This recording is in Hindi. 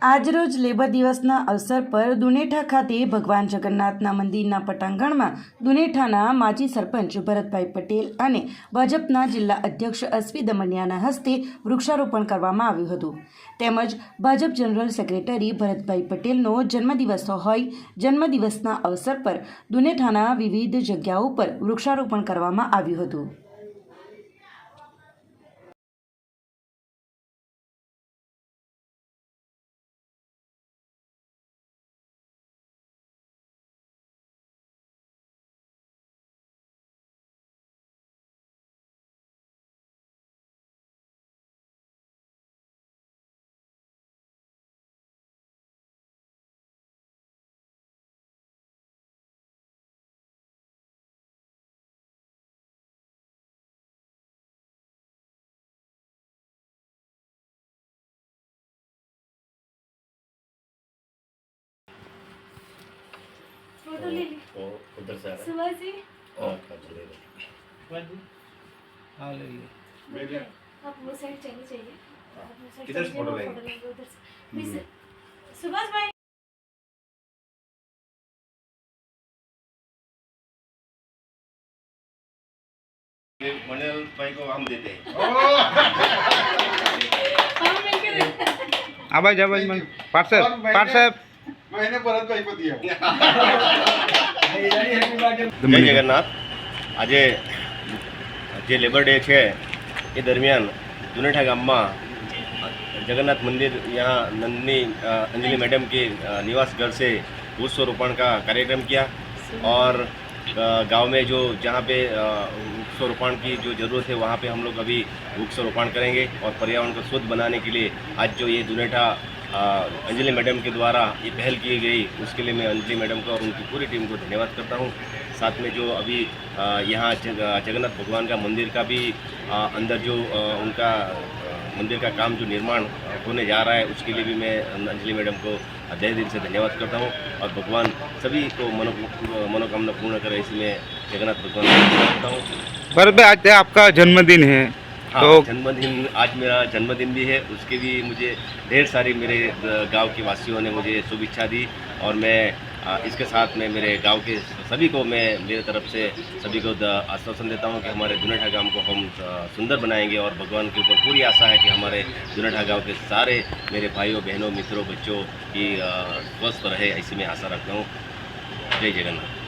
આજરોજ લેબર દિવસના અવસર પર દુનેઠા ખાતે ભગવાન જગન્નાથના મંદિરના પટાંગણમાં દુનેઠાના માજી સરપંચ ભરતભાઈ પટેલ અને ભાજપના જિલ્લા અધ્યક્ષ અશ્વી દમનિયાના હસ્તે વૃક્ષારોપણ કરવામાં આવ્યું હતું. તેમજ ભાજપ જનરલ સેક્રેટરી ભરતભાઈ પટેલનો જન્મદિવસ હોય જન્મદિવસના અવસર પર દુનેઠાના વિવિધ જગ્યાઓ પર વૃક્ષારોપણ કરવામાં આવ્યું હતું. उधर से आ रहा सुबह से। अच्छा, हाँ ले ले आप वो साइड चाहिए चाहिए। हाँ। किधर से फ़ोटो लेंगे। प्लीज़ हम्म। सुभाष भाई। मणिलाल भाई को हम देते हैं। आवाज़ आवाज़ पाठ साहब पार्सल साहब मैंने जगन्नाथ को दिया लेबर डे આજે જે લેબર ડે છે એ जगन्नाथ मंदिर यहाँ नंदनी अंजलि मैडम के निवास घर से वृक्षारोपण का कार्यक्रम किया और गाँव में जो जहाँ पे वृक्षारोपण की जो ज़रूरत है वहाँ पे हम लोग अभी वृक्षारोपण करेंगे और पर्यावरण को शुद्ध बनाने के लिए आज जो ये जुनेठा अंजलि मैडम के द्वारा ये पहल की गई उसके लिए मैं अंजलि मैडम को और उनकी पूरी टीम को धन्यवाद करता हूँ। साथ में जो अभी यहाँ जग, जगन्नाथ भगवान का मंदिर का भी अ, अंदर जो अ, उनका मंदिर का काम जो निर्माण होने जा रहा है उसके लिए भी मैं अंजलि मैडम को तहे दिल से धन्यवाद करता हूँ और भगवान सभी को मनो मनोकामना पूर्ण करे इसमें जगन्नाथ भगवान करता हूँ। भरत भाई आज आपका जन्मदिन है। हाँ तो जन्मदिन आज मेरा जन्मदिन भी है। उसके भी मुझे ढेर सारी मेरे गाँव के वासियों ने मुझे शुभेच्छा दी और मैं इसके साथ में मेरे गाँव के सभी को मैं मेरे तरफ़ से सभी को आश्वासन देता हूँ कि हमारे दुनेठा गाँव को हम सुंदर बनाएँगे और भगवान के ऊपर पूरी आशा है कि हमारे दुनेठा गाँव के सारे मेरे भाइयों बहनों मित्रों बच्चों की स्वस्थ रहे ऐसी मैं आशा रखता हूँ। जय जगन्नाथ।